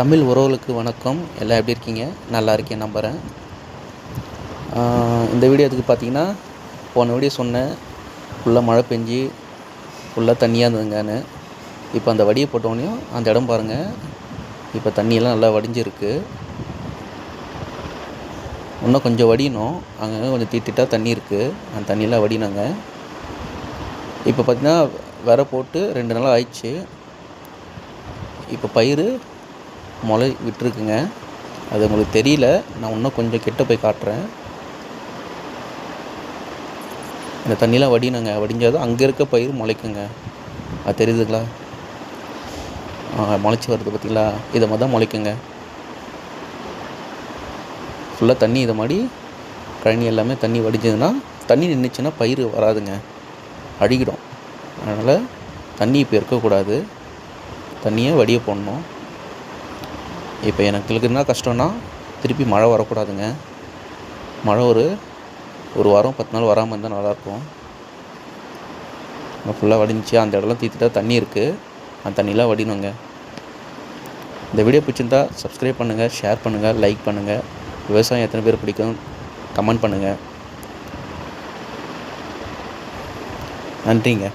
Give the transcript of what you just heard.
தமிழ் உறவுகளுக்கு வணக்கம். எல்லாம் எப்படி இருக்கீங்க? நல்லா இருக்கேன் நம்புகிறேன் இந்த வீடியோ எதுக்கு பார்த்தீங்கன்னா போன வீடியோ சொன்னேன். ஃபுல்லாக மழை பெஞ்சி ஃபுல்லாக தண்ணியாக இருந்ததுங்கன்னு. இப்போ அந்த வடியை போட்டோடனையும் அந்த இடம் பாருங்கள் இப்போ தண்ணியெல்லாம் நல்லா வடிஞ்சிருக்கு. இன்னும் கொஞ்சம் வடியணும். அங்கங்கே கொஞ்சம் தீட்டிட்டா தண்ணி இருக்குது அந்த தண்ணியெல்லாம் வடினாங்க இப்போ பார்த்திங்கன்னா விரை போட்டு ரெண்டு நாள் ஆயிடுச்சு. இப்போ பயிர் முளை விட்டுருக்குங்க. அது உங்களுக்கு தெரியல. நான் இன்னும் கொஞ்சம் கிட்ட போய் காட்டுறேன். இந்த தண்ணியெலாம் வடினங்க வடிஞ்சாதான் அங்கே இருக்க பயிர் முளைக்குங்க. அது தெரியுதுங்களா? முளைச்சி வருது பார்த்தீங்களா இதை மாதிரி தான் முளைக்குங்க. ஃபுல்லாக தண்ணி இதை மாதிரி கழனி எல்லாமே தண்ணி வடிஞ்சதுன்னா தண்ணி நின்றுச்சுன்னா பயிர் வராதுங்க. அழுகிடும் அதனால் தண்ணி இப்போ இருக்கக்கூடாது. தண்ணியை வடிய போடணும். இப்போ எனக்கு என்ன கஷ்டம்னா திருப்பி மழை வரக்கூடாதுங்க. மழை ஒரு ஒரு வாரம் பத்து நாள் வராமல் இருந்தால் நல்லாயிருக்கும். ஃபுல்லாக வடிஞ்சிச்சு. அந்த இடம்லாம் தீர்த்துட்டா தண்ணி இருக்குது அந்த தண்ணிலாம் வடினுங்க இந்த வீடியோ பிடிச்சிருந்தா சப்ஸ்கிரைப் பண்ணுங்கள் ஷேர் பண்ணுங்கள் லைக் பண்ணுங்கள் விவசாயம் எத்தனை பேர் பிடிக்கும்? கமெண்ட் பண்ணுங்கள் நன்றிங்க.